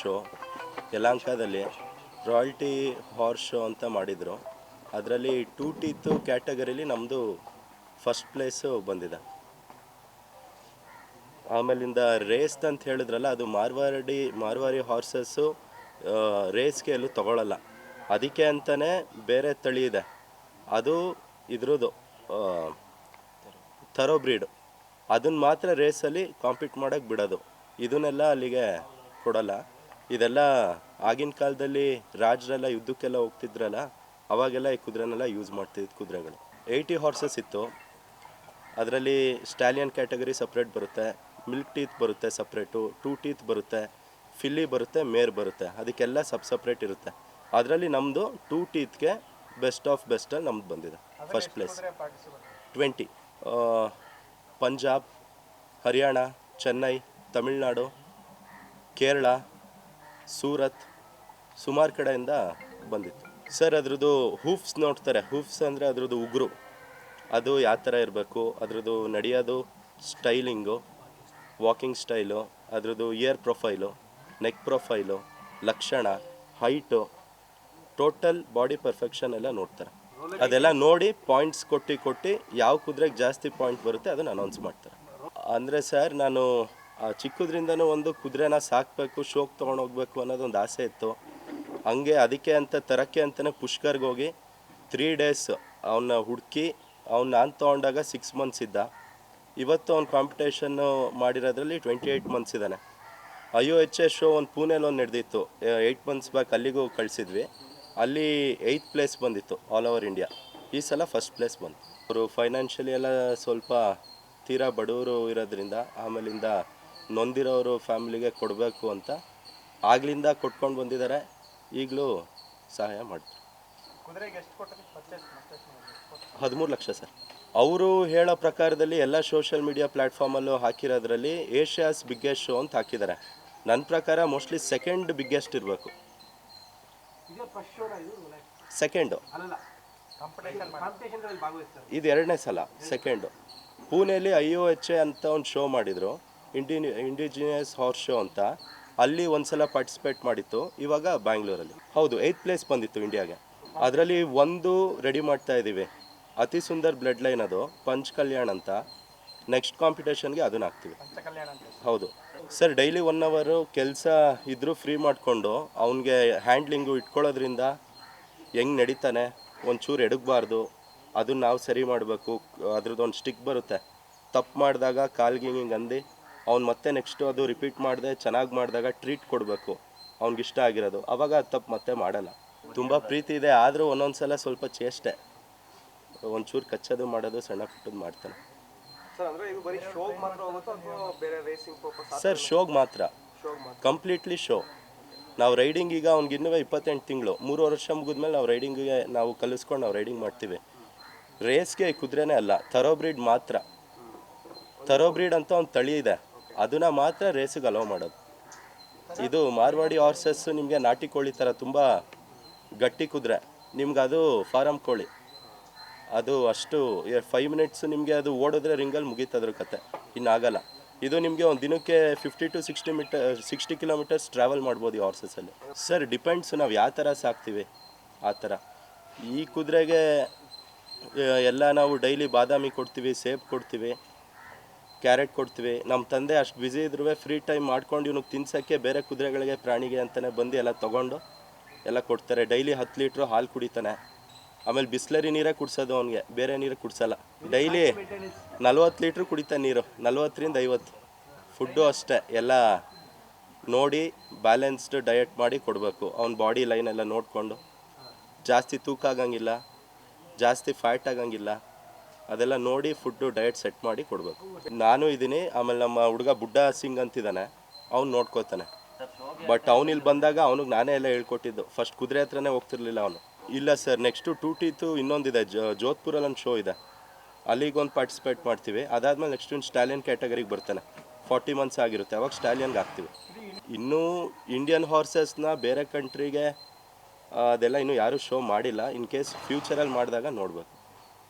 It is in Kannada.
ಶೋ, ಯಲಾಂಕದಲ್ಲಿ ರಾಯಲ್ಟಿ ಹಾರ್ಸ್ ಶೋ ಅಂತ ಮಾಡಿದರು. ಅದರಲ್ಲಿ ಟೂ ಟೀತು ಕ್ಯಾಟಗರಿಲಿ ನಮ್ಮದು ಫಸ್ಟ್ ಪ್ಲೇಸು ಬಂದಿದೆ. ಆಮೇಲಿಂದ ರೇಸ್ ಅಂತ ಹೇಳಿದ್ರಲ್ಲ, ಅದು ಮಾರ್ವಾಡಿ ಮಾರ್ವಾರಿ ಹಾರ್ಸಸ್ಸು ರೇಸ್ಗೆ ಎಲ್ಲೂ ತಗೊಳ್ಳಲ್ಲ ಅದಕ್ಕೆ ಅಂತಲೇ ಬೇರೆ ತಳಿ ಇದೆ. ಅದು ಇದ್ರದ್ದು ಥರೋ ಬ್ರೀಡು. ಅದನ್ನು ಮಾತ್ರ ರೇಸಲ್ಲಿ ಕಾಂಪೀಟ್ ಮಾಡೋಕ್ಕೆ ಬಿಡೋದು. ಇದನ್ನೆಲ್ಲ ಅಲ್ಲಿಗೆ ಕೊಡಲ್ಲ. ಇದೆಲ್ಲ ಆಗಿನ ಕಾಲದಲ್ಲಿ ರಾಜರೆಲ್ಲ ಯುದ್ಧಕ್ಕೆಲ್ಲ ಹೋಗ್ತಿದ್ರಲ್ಲ ಅವಾಗೆಲ್ಲ ಈ ಕುದುರೆನೆಲ್ಲ ಯೂಸ್ ಮಾಡ್ತಿದ್ದು ಕುದುರೆಗಳು. ಏಯ್ಟಿ ಹಾರ್ಸಸ್ ಇತ್ತು. ಅದರಲ್ಲಿ ಸ್ಟ್ಯಾಲಿಯನ್ ಕ್ಯಾಟಗರಿ ಸಪ್ರೇಟ್ ಬರುತ್ತೆ ಮಿಲ್ಕ್ ಟೀತ್ ಬರುತ್ತೆ ಸಪ್ರೇಟು ಟೂ ಟೀತ್ ಬರುತ್ತೆ ಫಿಲ್ಲಿ ಬರುತ್ತೆ ಮೇರ್ ಬರುತ್ತೆ ಅದಕ್ಕೆಲ್ಲ ಸಬ್ ಸಪ್ರೇಟ್ ಇರುತ್ತೆ. ಅದರಲ್ಲಿ ನಮ್ಮದು ಟೂ ಟೀತ್ಗೆ ಬೆಸ್ಟ್ ಆಫ್ ಬೆಸ್ಟಲ್ಲಿ ನಮ್ದು ಬಂದಿದೆ first place twenty Punjab Haryana Chennai Tamil Nadu Kerala Surat ಸುಮಾರು ಕಡೆಯಿಂದ ಬಂದಿತ್ತು. ಸರ್, ಅದ್ರದ್ದು ಹೂಫ್ಸ್ ನೋಡ್ತಾರೆ. ಹೂಫ್ಸ್ ಅಂದರೆ ಅದ್ರದ್ದು ಉಗುರು. ಅದು ಯಾವ ಥರ ಇರಬೇಕು? ಅದ್ರದ್ದು ನಡೆಯೋದು ಸ್ಟೈಲಿಂಗು, ವಾಕಿಂಗ್ ಸ್ಟೈಲು, ಅದ್ರದ್ದು ಇಯರ್ ಪ್ರೊಫೈಲು, ನೆಕ್ ಪ್ರೊಫೈಲು, ಲಕ್ಷಣ, ಹೈಟು, ಟೋಟಲ್ ಬಾಡಿ ಪರ್ಫೆಕ್ಷನ್ ಎಲ್ಲ ನೋಡ್ತಾರೆ. ಅದೆಲ್ಲ ನೋಡಿ ಪಾಯಿಂಟ್ಸ್ ಕೊಟ್ಟು ಕೊಟ್ಟು ಯಾವ ಕುದುರೆಗೆ ಜಾಸ್ತಿ ಪಾಯಿಂಟ್ ಬರುತ್ತೆ ಅದನ್ನು ಅನೌನ್ಸ್ ಮಾಡ್ತಾರೆ. ಅಂದರೆ ಸರ್, ನಾನು ಚಿಕ್ಕದ್ರಿಂದನೂ ಒಂದು ಕುದುರೆನ ಸಾಕಬೇಕು, ಶೋಕ್ ತೊಗೊಂಡೋಗ್ಬೇಕು ಅನ್ನೋದೊಂದು ಆಸೆ ಇತ್ತು. ಹಂಗೆ ಅದಕ್ಕೆ ಅಂತ, ತರಕ್ಕೆ ಅಂತಲೇ ಪುಷ್ಕರ್ಗೆ ಹೋಗಿ ತ್ರೀ ಡೇಸ್ ಅವನ್ನ ಹುಡುಕಿ, ಅವ್ನು ನಾನು ತೊಗೊಂಡಾಗ ಸಿಕ್ಸ್ ಮಂತ್ಸ್ ಇದ್ದ. ಇವತ್ತು ಅವ್ನು ಕಾಂಪಿಟೇಷನ್ನು ಮಾಡಿರೋದ್ರಲ್ಲಿ ಟ್ವೆಂಟಿ ಏಯ್ಟ್ ಮಂತ್ಸ್ ಇದ್ದಾನೆ. ಐ ಎಚ್ ಎಸ್ ಶೋ ಒಂದು ಪೂನೆಲಿ ಒಂದು ನಡೆದಿತ್ತು ಏಯ್ಟ್ ಮಂತ್ಸ್ ಬ್ಯಾಕ್ ಅಲ್ಲಿಗೂ ಕಳಿಸಿದ್ವಿ. ಅಲ್ಲಿ ಏಯ್ತ್ ಪ್ಲೇಸ್ ಬಂದಿತ್ತು ಆಲ್ ಓವರ್ ಇಂಡಿಯಾ ಈ ಸಲ ಫಸ್ಟ್ ಪ್ಲೇಸ್ ಬಂತು. ಅವರು ಫೈನಾನ್ಷಿಯಲಿ ಎಲ್ಲ ಸ್ವಲ್ಪ ತೀರಾ ಬಡವರು ಇರೋದ್ರಿಂದ, ಆಮೇಲಿಂದ ನೊಂದಿರೋರು ಫ್ಯಾಮಿಲಿಗೆ ಕೊಡಬೇಕು ಅಂತ ಆಗ್ಲಿಂದ ಕೊಟ್ಕೊಂಡು ಬಂದಿದ್ದಾರೆ. ಈಗಲೂ ಸಹಾಯ ಮಾಡ್ತಾರೆ. ಹದಿಮೂರು ಲಕ್ಷ ಸರ್. ಅವರು ಹೇಳೋ ಪ್ರಕಾರದಲ್ಲಿ ಎಲ್ಲ ಸೋಷಿಯಲ್ ಮೀಡಿಯಾ ಪ್ಲ್ಯಾಟ್ಫಾರ್ಮಲ್ಲೂ ಹಾಕಿರೋದ್ರಲ್ಲಿ ಏಷ್ಯಾಸ್ ಬಿಗ್ಗೆಸ್ಟ್ ಶೋ ಅಂತ ಹಾಕಿದ್ದಾರೆ. ನನ್ನ ಪ್ರಕಾರ ಮೋಸ್ಟ್ಲಿ ಸೆಕೆಂಡ್ ಬಿಗ್ಗೆಸ್ಟ್ ಇರಬೇಕು. ಸೆಕೆಂಡು. ಇದು ಎರಡನೇ ಸಲ ಸೆಕೆಂಡು. ಪುಣೆಯಲ್ಲಿ ಐ ಒ ಎಚ್ ಎ ಅಂತ ಒಂದು ಶೋ ಮಾಡಿದರು. ಇಂಡಿ ಇಂಡಿಜಿನಿಯಸ್ ಹಾರ್ಸ್ ಶೋ ಅಂತ ಅಲ್ಲಿ ಒಂದ್ಸಲ ಪಾರ್ಟಿಸಿಪೇಟ್ ಮಾಡಿತ್ತು ಇವಾಗ ಬ್ಯಾಂಗ್ಳೂರಲ್ಲಿ ಹೌದು ಏಯ್ತ್ ಪ್ಲೇಸ್ ಬಂದಿತ್ತು ಇಂಡಿಯಾಗೆ ಅದರಲ್ಲಿ ಒಂದು ರೆಡಿ ಮಾಡ್ತಾ ಇದ್ದೀವಿ. ಅತಿ ಸುಂದರ್ ಬ್ಲಡ್ ಲೈನ್ ಅದು ಪಂಚ್ ಕಲ್ಯಾಣ್ ಅಂತ. ನೆಕ್ಸ್ಟ್ ಕಾಂಪಿಟೇಷನ್ಗೆ ಅದನ್ನ ಹಾಕ್ತೀವಿ. ಹೌದು. ಸರ್ ಡೈಲಿ ಒನ್ ಅವರು ಕೆಲಸ ಇದ್ರೂ ಫ್ರೀ ಮಾಡಿಕೊಂಡು ಅವನಿಗೆ ಹ್ಯಾಂಡ್ಲಿಂಗು ಇಟ್ಕೊಳ್ಳೋದ್ರಿಂದ ಹೆಂಗೆ ನಡೀತಾನೆ ಒಂಚೂರು ಎಡಗಬಾರ್ದು ಅದನ್ನ ನಾವು ಸರಿ ಮಾಡಬೇಕು ಅದ್ರದ್ದು ಒಂದು ಸ್ಟಿಕ್ ಬರುತ್ತೆ. ತಪ್ಪು ಮಾಡಿದಾಗ ಕಾಲ್ಗೆ ಹಿಂಗೆ ಅಂದು ಅವ್ನು ಮತ್ತೆ ನೆಕ್ಸ್ಟು ಅದು ರಿಪೀಟ್ ಮಾಡಿದೆ ಚೆನ್ನಾಗಿ ಮಾಡಿದಾಗ ಟ್ರೀಟ್ ಕೊಡಬೇಕು. ಅವ್ನಿಗೆ ಇಷ್ಟ ಆಗಿರೋದು. ಅವಾಗ ಅದು ತಪ್ಪು ಮತ್ತೆ ಮಾಡಲ್ಲ. ತುಂಬ ಪ್ರೀತಿ ಇದೆ ಆದರೂ ಒಂದೊಂದು ಸಲ ಸ್ವಲ್ಪ ಚೇಷ್ಟೆ. ಒಂಚೂರು ಕಚ್ಚೋದು ಮಾಡೋದು ಸಣ್ಣ ಪುಟ್ಟದ್ದು ಮಾಡ್ತಾನೆ. ಸರ್ ಶೋಗ್ ಮಾತ್ರ ಕಂಪ್ಲೀಟ್ಲಿ ಶೋ ನಾವು ರೈಡಿಂಗ್ ಈಗ ಅವ್ನಿಗೆ ಇನ್ನೂ ಇಪ್ಪತ್ತೆಂಟು ತಿಂಗಳು. ಮೂರು ವರ್ಷ ಮುಗಿದ್ಮೇಲೆ ನಾವು ರೈಡಿಂಗಿಗೆ ನಾವು ಕಲಿಸ್ಕೊಂಡು ನಾವು ರೈಡಿಂಗ್ ಮಾಡ್ತೀವಿ. ರೇಸ್ಗೆ ಕುದುರೆನೇ ಅಲ್ಲ ಥರೋ ಬ್ರೀಡ್ ಮಾತ್ರ. ಥರೋ ಬ್ರೀಡ್ ಅಂತ ಒಂದು ತಳಿ ಇದೆ. ಅದನ್ನ ಮಾತ್ರ ರೇಸಿಗೆ ಅಲೋ ಮಾಡೋದು. ಇದು ಮಾರ್ವಾಡಿ ಹಾರ್ಸಸ್ ನಿಮಗೆ ನಾಟಿ ಕೋಳಿ ಥರ ತುಂಬ ಗಟ್ಟಿ ಕುದುರೆ. ನಿಮ್ಗೆ ಅದು ಫಾರಮ್ ಕೋಳಿ. ಅದು ಅಷ್ಟು ಫೈವ್ ಮಿನಿಟ್ಸ್ ನಿಮಗೆ ಅದು ಓಡಿದ್ರೆ ರಿಂಗಲ್ಲಿ ಮುಗೀತದ್ರ ಕತೆ. ಇನ್ನಾಗಲ್ಲ. ಇದು ನಿಮಗೆ ಒಂದು ದಿನಕ್ಕೆ fifty to sixty metre sixty kilometres travel ಮಾಡ್ಬೋದು ಈ ಹಾರ್ಸಸಲ್ಲಿ ಸರ್ ಡಿಪೆಂಡ್ಸ್ ನಾವು ಯಾವ ಥರ ಸಾಕ್ತೀವಿ? ಆ ಥರ ಈ ಕುದುರೆಗೆ ಎಲ್ಲ ನಾವು ಡೈಲಿ ಬಾದಾಮಿ ಕೊಡ್ತೀವಿ, ಸೇಬ್ ಕೊಡ್ತೀವಿ. ಕ್ಯಾರೆಟ್ ಕೊಡ್ತೀವಿ. ನಮ್ಮ ತಂದೆ ಅಷ್ಟು ಬ್ಯುಸಿ ಇದ್ರೂ ಫ್ರೀ ಟೈಮ್ ಮಾಡ್ಕೊಂಡು ಇವ್ನಿಗೆ ತಿನ್ಸೋಕ್ಕೆ ಬೇರೆ ಕುದುರೆಗಳಿಗೆ ಪ್ರಾಣಿಗೆ ಅಂತಲೇ ಬಂದು ಎಲ್ಲ ತೊಗೊಂಡು ಎಲ್ಲ ಕೊಡ್ತಾರೆ. ಡೈಲಿ ಹತ್ತು ಲೀಟ್ರು ಹಾಲು ಕುಡಿತಾನೆ. ಆಮೇಲೆ ಬಿಸ್ಲರಿ ನೀರೇ ಕುಡ್ಸೋದು ಅವನಿಗೆ. ಬೇರೆ ನೀರು ಕುಡಿಸಲ್ಲ. ಡೈಲಿ ನಲ್ವತ್ತು ಲೀಟ್ರ್ ಕುಡಿತಾನೆ ನೀರು. ನಲ್ವತ್ತರಿಂದ ಐವತ್ತು. ಫುಡ್ಡು ಅಷ್ಟೇ. ಎಲ್ಲ ನೋಡಿ ಬ್ಯಾಲೆನ್ಸ್ಡ್ ಡಯಟ್ ಮಾಡಿ ಕೊಡಬೇಕು. ಅವ್ನ ಬಾಡಿ ಲೈನ್ ಎಲ್ಲ ನೋಡಿಕೊಂಡು. ಜಾಸ್ತಿ ತೂಕ ಆಗಂಗಿಲ್ಲ. ಜಾಸ್ತಿ ಫ್ಯಾಟ್ ಆಗಂಗಿಲ್ಲ. ಅದೆಲ್ಲ ನೋಡಿ ಫುಡ್ಡು, ಡಯಟ್ ಸೆಟ್ ಮಾಡಿ ಕೊಡಬೇಕು. ನಾನು ಇದ್ದೀನಿ ಆಮೇಲೆ ನಮ್ಮ ಹುಡುಗ ಬುಡ್ಡ ಸಿಂಗ್ ಅಂತಿದ್ದಾನೆ ಅವ್ನು ನೋಡ್ಕೋತಾನೆ. ಬಟ್ ಅವನಿಲ್ಲಿ ಬಂದಾಗ ಅವನಿಗೆ ನಾನೇ ಎಲ್ಲ ಹೇಳ್ಕೊಟ್ಟಿದ್ದು. ಫಸ್ಟ್ ಕುದುರೆ ಹತ್ರನೇ ಹೋಗ್ತಿರ್ಲಿಲ್ಲ ಅವನು. ಇಲ್ಲ ಸರ್ ನೆಕ್ಸ್ಟು ಟೂ ಟೀತು ಇನ್ನೊಂದಿದೆ. ಜೋಧ್ಪುರಲ್ಲಿ ಒಂದು ಶೋ ಇದೆ. ಅಲ್ಲಿಗೊಂದು ಪಾರ್ಟಿಸಿಪೇಟ್ ಮಾಡ್ತೀವಿ. ಅದಾದಮೇಲೆ ನೆಕ್ಸ್ಟ್ ಒಂದು ಸ್ಟಾಲಿಯನ್ ಕ್ಯಾಟಗರಿಗೆ ಬರ್ತಾನೆ. ಫಾರ್ಟಿ ಮಂತ್ಸ್ ಆಗಿರುತ್ತೆ. ಅವಾಗ ಸ್ಟಾಲಿಯನ್ಗೆ ಹಾಕ್ತೀವಿ. ಇನ್ನೂ ಇಂಡಿಯನ್ ಹಾರ್ಸಸ್ನ ಬೇರೆ ಕಂಟ್ರಿಗೆ ಅದೆಲ್ಲ ಇನ್ನೂ ಯಾರೂ ಶೋ ಮಾಡಿಲ್ಲ. ಇನ್ ಕೇಸ್ ಫ್ಯೂಚರಲ್ಲಿ ಮಾಡಿದಾಗ ನೋಡ್ಬೇಕು.